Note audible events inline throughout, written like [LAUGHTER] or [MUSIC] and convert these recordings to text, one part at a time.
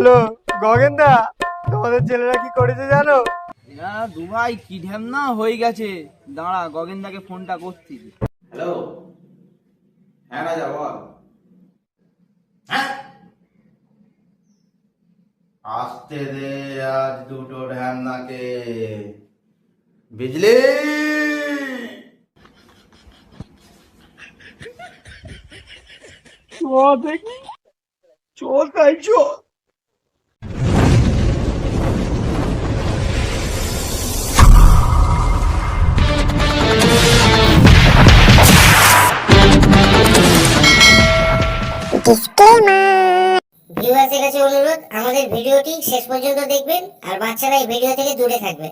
Hello গগেন্দা তোমাদের ছেলেরা কি করেছে জানো? না দুবাই কি ঢ্যাম না হয়ে গেছে। দাঁড়া গগেন্দাকে ফোনটা করছি। হ্যালো। হ্যাঁ রাজা বল। হ্যাঁ? আসতে দে আজ দুটো ঢ্যামনাকে। বিজলি চল দেখি চল তাই অনুরোধ আমাদের ভিডিওটি শেষ পর্যন্ত দেখবেন আর বাচ্চারা এই ভিডিও থেকে দূরে থাকবে।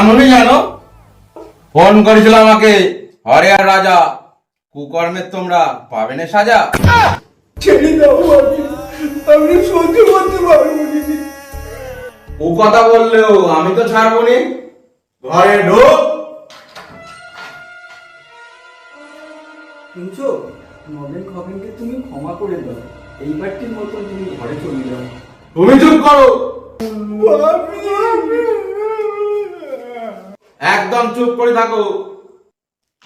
কিছু জানো? ফোন করেছিল আমাকে হরে আর রাজা কুকর্মের তোমরা পাবে না সাজা? ছেড়ে দাও আমি আমি সহ্য করতে পারব ও কথা বললেও আমি তো ছাড়বো নি। ঘরে ঢোক শুনছো? নবেন খগেনকে তুমি ক্ষমা করে দাও। এইবারটির মতন তুমি ঘরে চলে যাও। তুমি চুপ করো। একদম চুপ করে থাকো।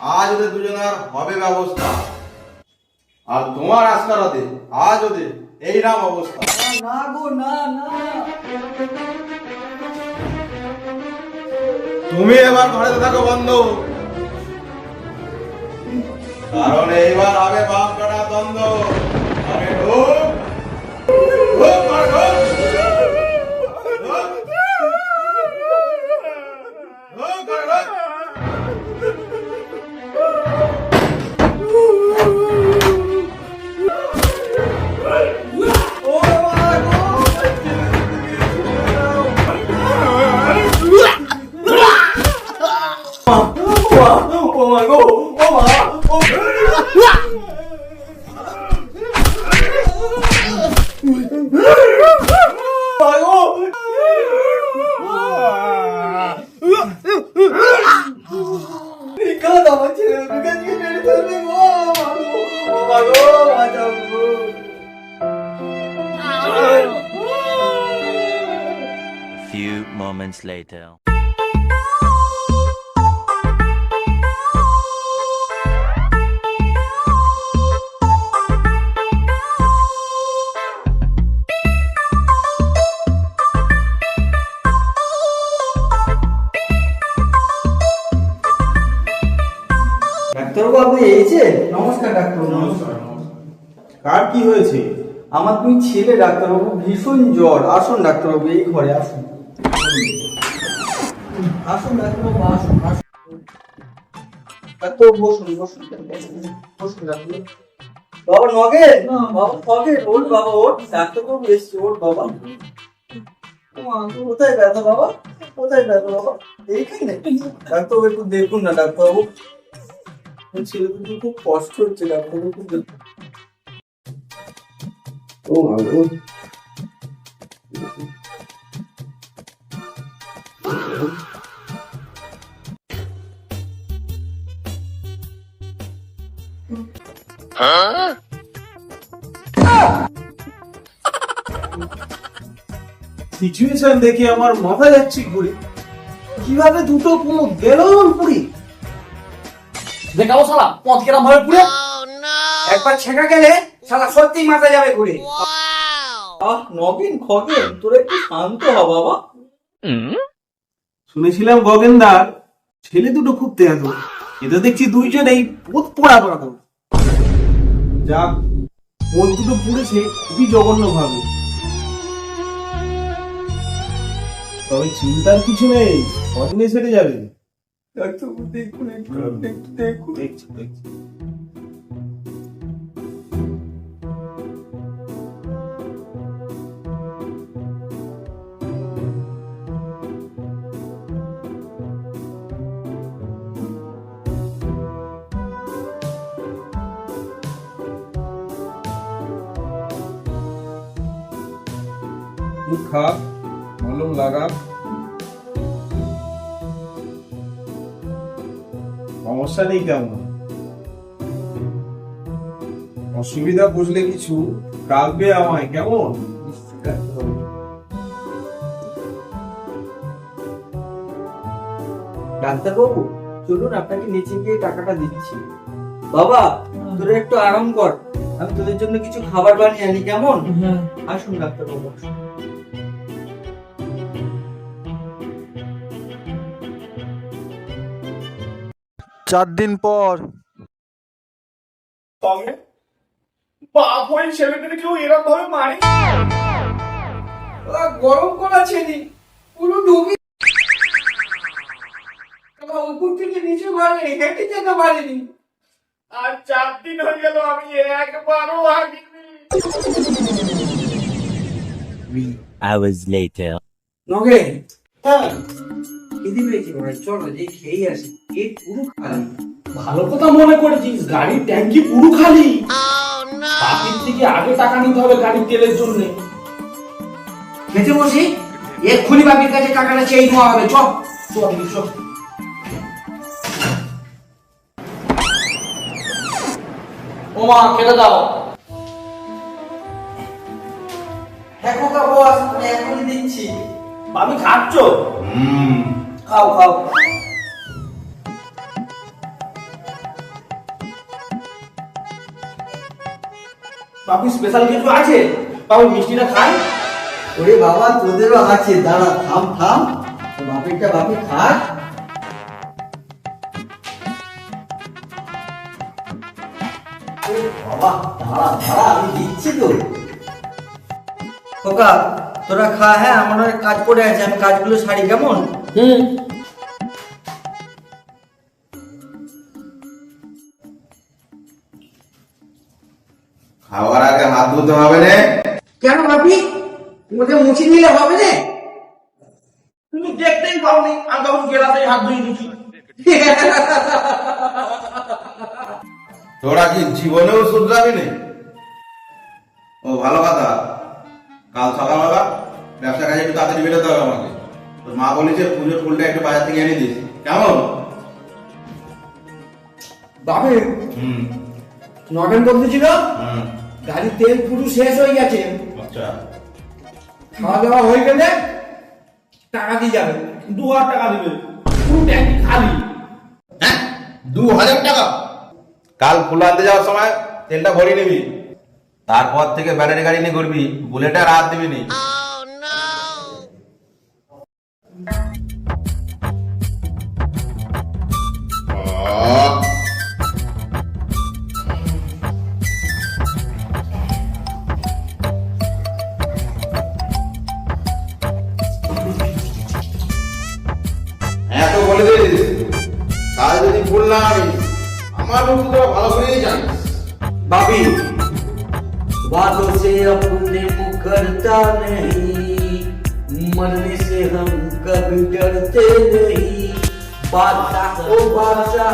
আজ ওদের দুজনের হবে ব্যবস্থা। আর তোমার আজকারাতে আজ ওদের এই রাম অবস্থা। না গো না না। তুমি এবার ঘরে থাকো বন্ধ। কারণ এইবার হবে বাপ কাটা দ্বন্দ্ব। Moments later. ডাক্তারবাবু আপনি এইছেন নমস্কার ডাক্তারবাবু। নমস্কার। কার কি হয়েছে? আমার দুই ছেলে ডাক্তারবাবু ভীষণ জ্বর। আসুন ডাক্তারবাবু এই ঘরে আসুন। আসুন ডাক্তারবাবু আসুন আসুন ডাক্তারবাবু বসুন বসুন বসুন ডাক্তারবাবু বাবা নগেন বাবা নগেন ওর বাবা ওর ডাক্তারবাবু এসছে ওর বাবা কোথায় ব্যথা বাবা? কোথায় ব্যথা বাবা? এইখানে? ডাক্তারবাবু একটু দেখুন না ডাক্তারবাবু। ছেলে দুটো খুব কষ্ট হচ্ছে ডাক্তারবাবু খুব ও মা সিচুয়েশন দেখে আমার মাথা যাচ্ছে ঘুরে। কীভাবে দুটো কুমো গেল পুরি? দেখাও শালা পথ কেরাম ভাবে পুরে? একবার ছেঁকা গেলে শালা সত্যি মাথা যাবে ঘুরে। আহ নবীন খগেন তোরা একটু শান্ত হ বাবা। শুনেছিলাম গগেনদার ছেলে দুটো খুব তেয়াদো এটা দেখছি দুইজনেই ভূত পোড়া করা যাক ওর দুটো পুড়েছে খুবই জঘন্য ভাবে। তবে চিন্তার কিছু নেই কদিনে সেরে যাবে? দেখুন একটু দেখুন। দেখছি দেখছি। খা মলম লাগা সমস্যা নেই কেমন অসুবিধা বুঝলে কিছু কাঁদবে আমায় কেমন? ডাক্তারবাবু চলুন আপনাকে নিচে গিয়ে টাকাটা দিচ্ছি। বাবা তোরা একটু আরাম কর। আমি তোদের জন্য কিছু খাবার বানিয়ে আনি কেমন? আসুন ডাক্তারবাবু আসুন। চার দিন পর। তবে বাপ হয়ে ছেলেদের কেউ এরকম ভাবে মারে গরম করা ছেলে পুরো ডুবি। উপর থেকে নিচে মারেনি হেঁটে যেতে পারেনি। আর চার দিন হয়ে গেল আমি একবারও হাঁটিনি। Three hours later. নগে? হ্যাঁ। খিদি পেয়েছি ভাই চলো যে খেয়ে আসি পেট পুরো খালি ভালো কথা মনে করেছিস গাড়ির ট্যাঙ্কি পুরো খালি। বাকির থেকে আগে টাকা নিতে হবে গাড়ির তেলের জন্য। খেতে বসি? এক্ষুনি বাপির কাছে টাকাটা চেয়ে নেওয়া হবে চল। চল চল ও মা খেতে দাও। হ্যাঁ খোকা বস আমি এখনই দিচ্ছি। আমি খাচ্ছ? খাও খাও। বাপি স্পেশাল কিছু আছে? বাবু মিষ্টিটা খাই ওরে বাবা তোদেরও আছে। দাঁড়া থাম থাম। তোর বাপিরটা বাপি ওরে বাবা দাঁড়া দাঁড়া আমি দিচ্ছি তো। খোকা তোরা খা হ্যাঁ আমার কাজ পড়ে আছে। আমি কাজগুলো সারি কেমন? হুম খাওয়ার আগে হাত ধুতে হবে না। কেন বাপি? ওদের মুছে নিলে হবে না। তুমি দেখতেই পাওনি আমি তখন গেলাতে হাত ধুয়ে দিচ্ছি তোরা কি জীবনেও শুধরাবি না? ও ভালো কথা। কাল সকালবেলা ব্যবসা কাজে একটু তাড়াতাড়ি বেরোতে হবে আমাকে। তোর মা বলেছে পুজোর ফুলটা একটু বাজার থেকে এনে দিস কেমন? বাপি হুম। নটেন বলতেছিল হুম গাড়ির তেল পুরো শেষ হয়ে গেছে। আচ্ছা। খাওয়া দাওয়া হয়ে গেলে টাকা দিয়ে যাবে। দু হাজার টাকা দিবে। পুরো ট্যাঙ্কি খালি। হ্যাঁ? দু হাজার টাকা? কাল ফুল আনতে যাওয়ার সময় তেলটা ভরিয়ে নিবি। তারপর থেকে ব্যাটারি গাড়ি নিয়ে করবি বুলেটে আর হাত দিবি নি না আমি আমার বন্ধু তোরা ভালো করেই জানিস बाबी बातों से अपने मुकरता नहीं मरने से हम कभी डरते नहीं बादशाह ओ बादशाह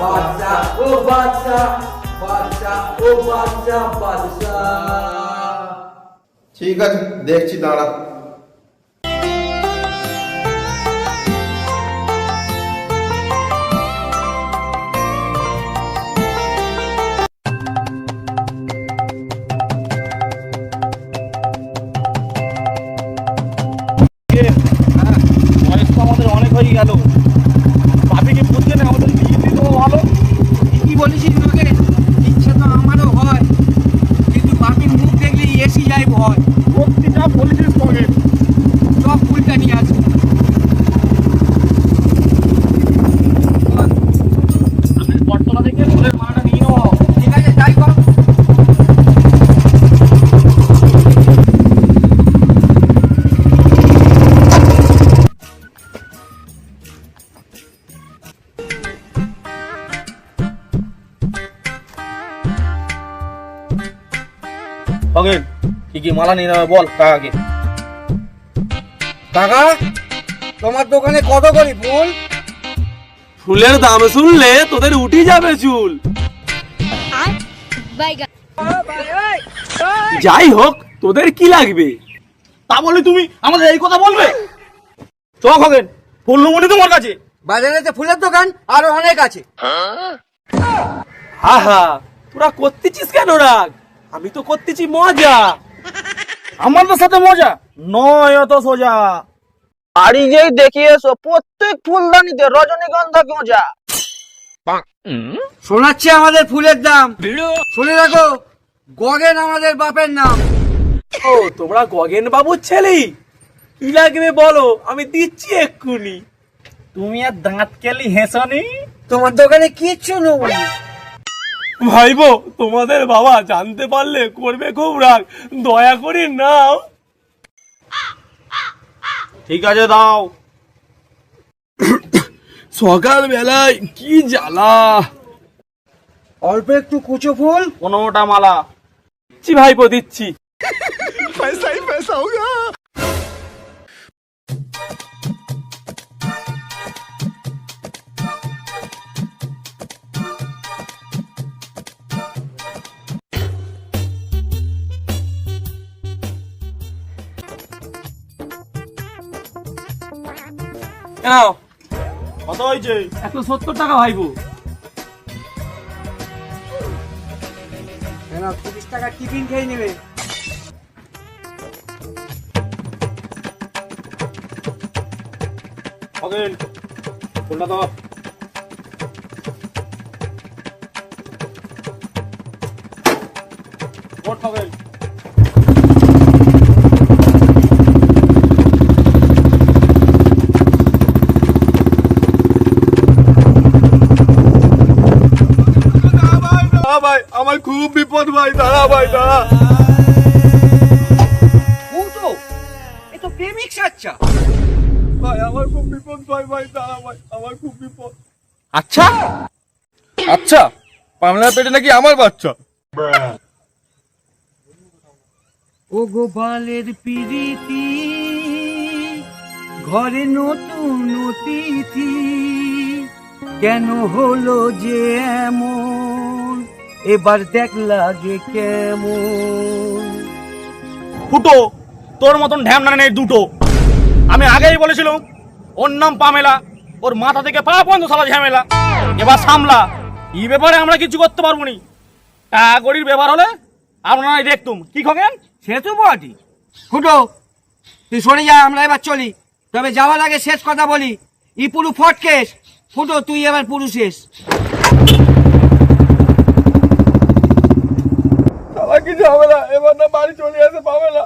बादशाह ओ बादशाह बादशाह ओ बादशाह बादशाह ঠিক আছে দেখছি দাঁড়া মালা নিয়ে নেবে বল কাকাকে। কাকা তোমার দোকানে কত করি ফুল? ফুলের দাম শুনলে তোদের উঠি যাবে চুল। যাই হোক তোদের কি লাগবে? তা বলে তুমি আমাদের এই কথা বলবে? চ খগেন ফুল নেব তোমার কাছে। বাজারে তো ফুলের দোকান আরও অনেক আছে। আহা তোরা করতেছিস কেন রাগ? আমি তো করতেছি মজা। আমাদের সাথে মজা। নয় অত সোজা। বাড়ি যেই দেখি এসো প্রত্যেক ফুলদানিতে রজনীগন্ধা গোঁজা শোনাচ্ছে আমাদের ফুলের দাম। শুনে রাখো গগেন আমাদের বাপের নাম। ও তোমরা গগেন বাবুর ছেলে? কি লাগবে বলো? আমি দিচ্ছি এক্ষুনি। তুমি আর দাঁত কেলি হেসনি? তোমার দোকানে কিচ্ছু নেব ভাইবো তোমাদের বাবা জানতে পারলে করবে খুব রাগ। দয়া করে নাও। ঠিক আছে দাও। সকাল বেলায় কি জ্বালা। অল্প একটু কুচো ফুল। পনেরোটা মালা। দিচ্ছি ভাইপো দিচ্ছি। [LAUGHS] নাও। কত হয়েছে? একশো সত্তর টাকা কেন তিরিশ টাকা টিফিন খেয়ে নেবে? খগেন ফুলটা দাও? খগেন খুব বিপদ ভাই দাঁড়া ভাই দাঁড়া। ফুটো এ তো প্রেমিক সাচ্চা। ভাই আমার খুব বিপদ ভাই ভাই দাঁড়া ভাই আমার খুব বিপদ। আচ্ছা? আচ্ছা পামলার পেটে নাকি আমার বাচ্চা? ও গোপালের পিরিতি ঘরে নতুন অতিথি কেন হলো যে এমন এবার দেখ লাগে কেমন। ফুটো তোর মতন ঢ্যাম ঢ্যামনা নেই দুটো। আমি আগেই বলেছিলাম ওর নাম পামেলা ওর মাথা থেকে পা পর্যন্ত সালা ঝামেলা। এবার সামলা এই ব্যাপারে আমরা কিছু করতে পারব নি। টাকাগড়ির ব্যাপার হলে আপনারাই দেখতুম। কি খগেন? সে তো বটি ফুটো তুই সরে যা আমরা এবার চলি। তবে যাওয়ার আগে শেষ কথা বলি। ই পুরু ফটকেস ফুটো তুই এবার পুরু শেষ। হবে না। এবার না বাড়ি চলে আসে পাবে না।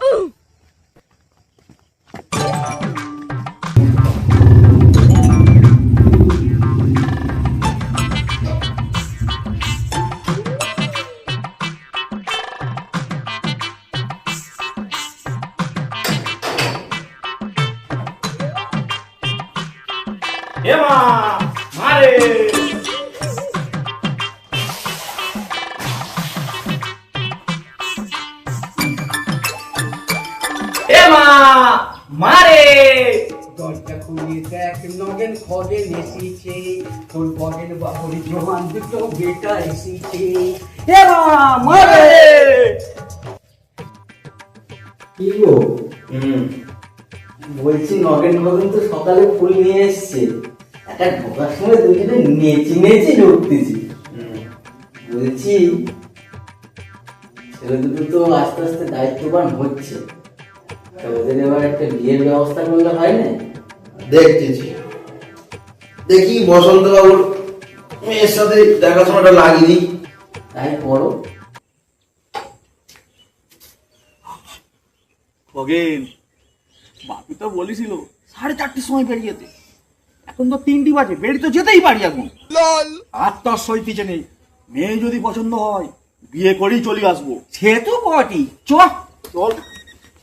এমা মারে। মারে। দরজা খুলে দেখ নগেন খগেন এসেছে তোর বগেন বাবুর জোয়ান দুটো বেটা এসেছে। মারে। কি গো? বলছি নগেন নগেন তো সকালে ফুল নিয়ে এসছে। একটা ঢোকার সময় দুজনে নেচে নেচে ঢুকতেছি বলছি ছেলে দুটো তো আস্তে আস্তে দায়িত্ববান হচ্ছে। ওদের এবার একটা বিয়ের ব্যবস্থা করলে হয় না? দেখতেছি। দেখি বসন্ত বাবুর মেয়ের সাথে দেখাশোনাটা লাগিয়ে দিই তাই করো। খগেন বাপি তো বলেছিল সাড়ে চারটির সময় বেরিয়ে যেতে। এখন তো তিনটি বাজে বেরিয়ে তো যেতেই পারি এখন। আর তার সইতিছে নেই। মেয়ে যদি পছন্দ হয় বিয়ে করেই চলে আসব। সে তো বটি চল। চল।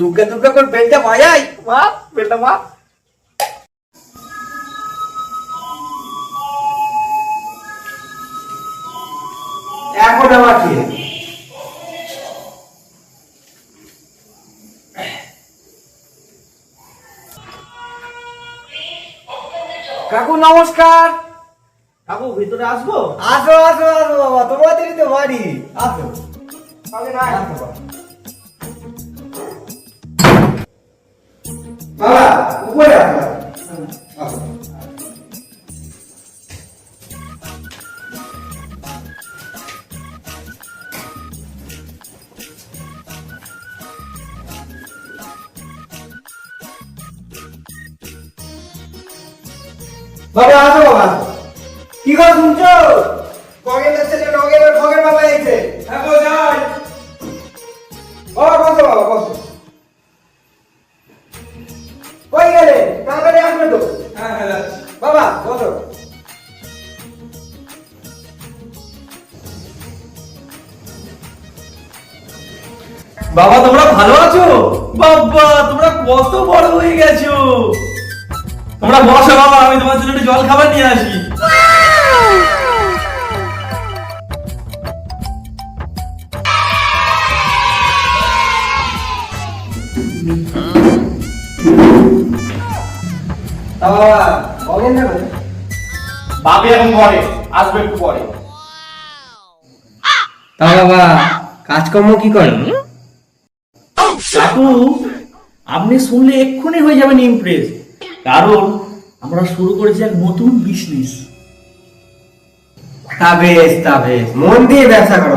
দুর্গা দুর্গা করে বেলটা বাজাই। মা বেটা মা। এখন আমার কি কাকু নমস্কার। কাকু ভিতরে আসব? আসো আসো আসো বাবা। তোমাদেরই তো বাড়ি। আসো। আগে না। আসো বাবা। বাবা উপরে আসো আসো। আমি তোমার জন্য একটু জল খাবার নিয়ে আসি। বাবা এখন ঘরে আসবে একটু পরে। তা বাবা কাজকর্ম কি করেন কাকু আপনি শুনলে এক্ষুনি হয়ে যাবেন ইমপ্রেস কারণ আমরা শুরু করেছি এক নতুন বিজনেস মন দিয়ে ব্যবসা করো।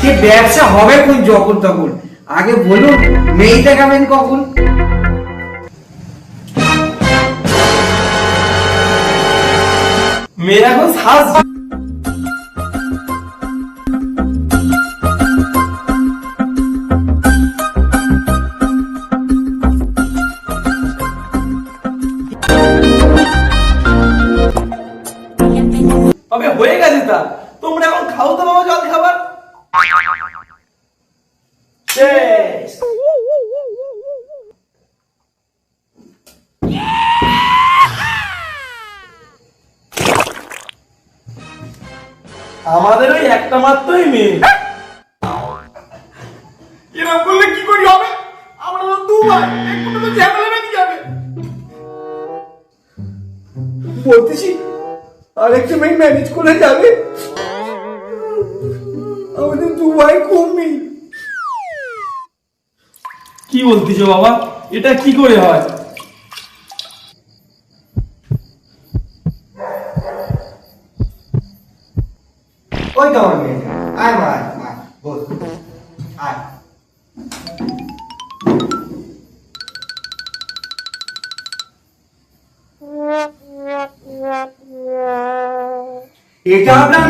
সে ব্যবসা হবে কোন যখন তখন? আগে বলুন, মেয়েটা খাবেন কখন? মেয়েরা এখন সাজ আমাদের দু ভাই কমই কি বলতেছো বাবা? এটা কি করে হয়? ওই তো আমার মেয়েটা। আয় মা আয় আয় বল। আয়। এটা আপনার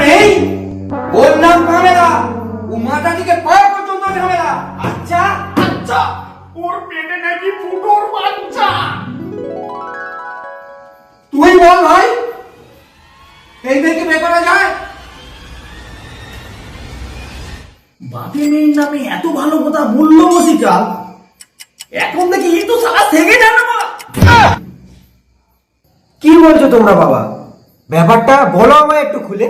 বসিকাল এখন দেখি তো সারা থেকে জানো কি বলছো তোমরা বাবা? ব্যাপারটা বলো আমায় একটু খুলে।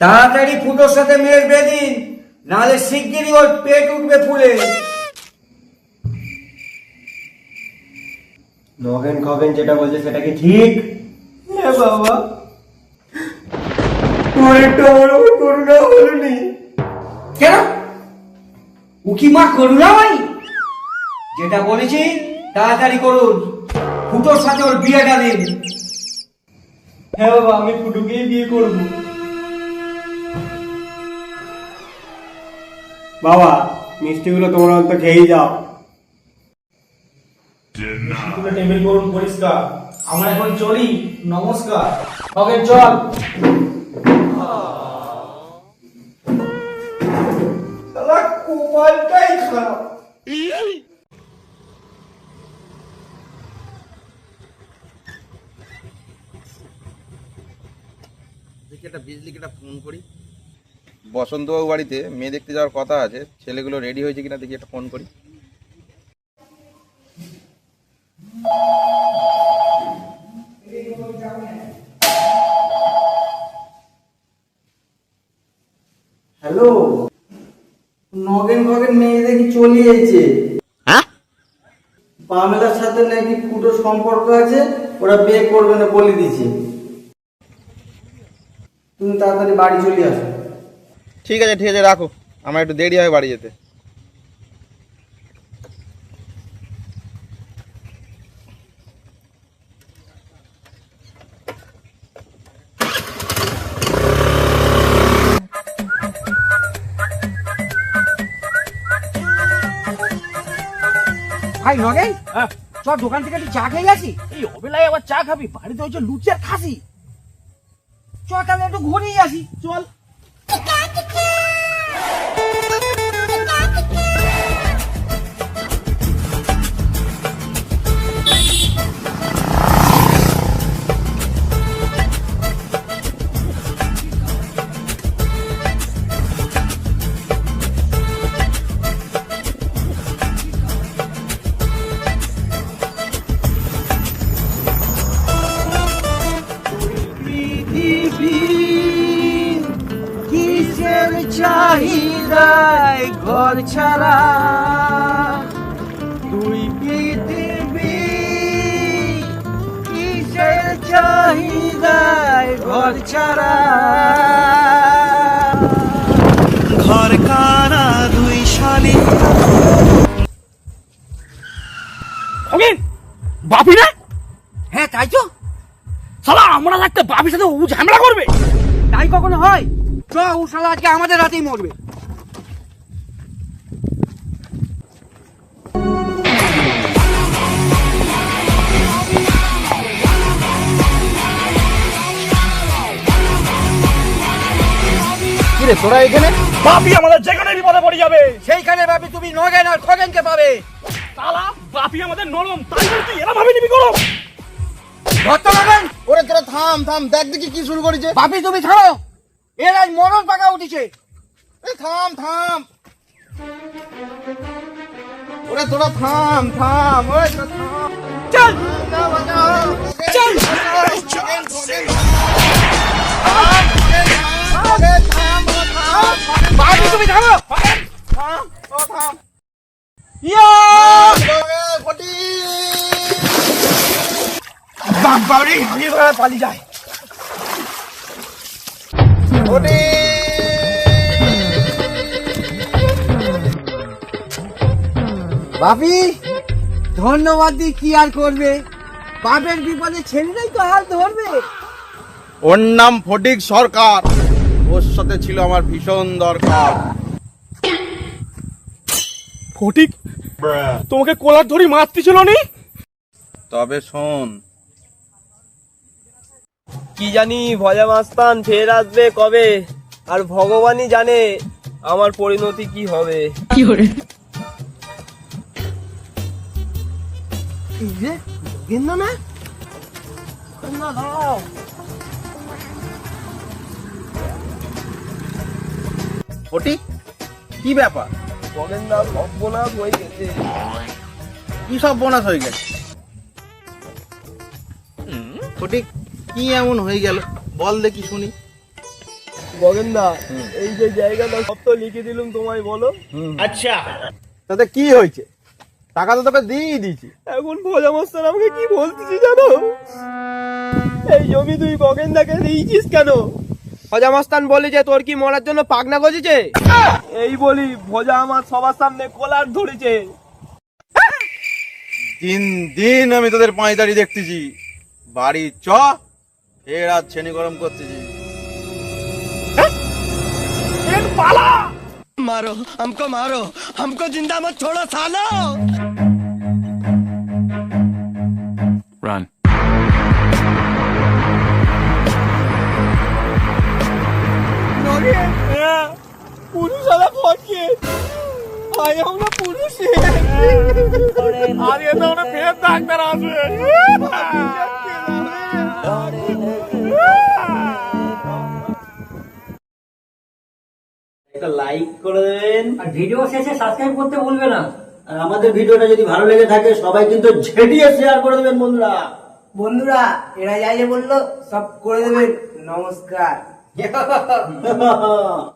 তাড়াতাড়ি ফুটোর সাথে মেয়ের বেদিন নাহলে শিগগিরই ওর পেট উঠবে ফুলে। নগেন খগেন যেটা বলছে সেটা কি ঠিক? হ্যাঁ বাবা। তোর একটু আমার উপর করুণা হলো নি কেন? উকি মা করুণা ভাই যেটা বলেছি তাড়াতাড়ি করুন। ফুটোর সাথে ওর বিয়েটা দিন। হ্যাঁ বাবা আমি ফুটুকেই বিয়ে করব। বাবা মিষ্টিগুলো তোমরা অন্ত খেয়েই যাও। টেবিল করুন পরিষ্কার। আমরা এখন চলি নমস্কার। নগেন চল। কোপালটাই খারাপ। দেখি একটা বিজলিকে একটা ফোন করি। বসন্তবাবু বাড়িতে মেয়ে দেখতে যাওয়ার কথা আছে ছেলেগুলো রেডি হয়েছে কিনা দেখি একটা ফোন করি। হ্যালো নগেন ফগেন মেয়ে দেখি চলে এসেছে? হ্যাঁ? পামেলার সাথে নাকি ফুটো সম্পর্ক আছে? ওরা বিয়ে করবে না বলে দিছে তুমি তাড়াতাড়ি বাড়ি চলে আসো। ঠিক আছে ঠিক আছে রাখো। আমার একটু দেরি হয় বাড়ি যেতে। ভাই নগেন হ্যাঁ। চল দোকান থেকে একটু চা খেয়ে গেছি এই অবেলায় আবার চা খাবি? বাড়িতে হচ্ছে লুচি আর খাসি। চল তাহলে একটু ঘুরিয়ে আসি চল। ছাড়া তুই পৃথিবী কিসের চাহিদায় ঘর ছাড়া? ঘর কানা দুই শালী? ওকে বাপি না? হ্যাঁ তাই তো। শালা আমরা থাকতে বাপির সাথে ও ঝামেলা করবে? তাই কখনো হয়? চ ও শালা আজকে আমাদের রাতেই মরবে। কিরে তোরা এখানে বাপি আমাদের যেখানে বিপদে পড়ে যাবে সেইখানে ভাবি তুমি নগেন আর খগেনকে পাবে শালা বাপি আমাদের নরম তাই বলে তুই এরা ভাবে নিবি করো ধরতো ওরে তোরা থাম থাম দেখ দেখি কি শুরু করেছে ভাবি তুমি ছাড়ো এর আজ মরণ পাকা উঠেছে এই থাম থাম ওরে তোরা থাম থাম ওরে তোরা থাম চল বাঁচাও চল ভাবি ধন্যবাদ দিয়ে কি আর করবে? বাপের বিপদে ছেলেরাই তো হাল ধরবে। ওর নাম ফটিক সরকার। ওর সাথে ছিল আমার ভীষণ দরকার। ফটিক তোমাকে কোলার ধরি মারতেছিল নি? তবে শোন। কি জানি ভজা মাস্তান ফের আসবে কবে আর ভগবানই জানে আমার পরিণতি কি হবে। কি গেন্দা না ফটিক কি ব্যাপার? মগের নাম অব্যনাথ হয়ে গেছে। কি সব বোনাস হয়ে গেছে? ফটিক কি এমন হয়ে গেল? বল দেখি শুনি। গগেন্দা এই যে জায়গাটা সব তো লিখে দিলুম তোমায় বলো। আচ্ছা। তাতে কি হয়েছে? টাকা তো তোকে দিয়ে দিয়েছি। এখন ভোজা মাস্টার আমাকে কি বলতেছি জানো? এই জমি তুই গগেন্দাকে দিয়েছিস কেন? ভোজা মাস্তান বলে যে তোর কি মরার জন্য পাগনা গজেছে এই বলি ভোজা আমার সবার সামনে কোলার ধরেছে দিন দিন আমি তোদের পাঁচদারি দেখতেছি বাড়ি চ এর আজ ছেনি গরম করতেছি পালা मारो हमको मारो हमको जिंदा मत छोड़ो सालो Run. পুরুষালা আরে আমরা পুরুষ আরে আমরা ফের ডাক্তার একটা লাইক করে দেবেন। আর ভিডিও শেষে সাবস্ক্রাইব করতে ভুলবে না। আর আমাদের ভিডিওটা যদি ভালো লেগে থাকে সবাই কিন্তু ঝেটিয়ে শেয়ার করে দেবেন বন্ধুরা। বন্ধুরা এরা যাই বলল সব করে দেবেন। নমস্কার। Yeah.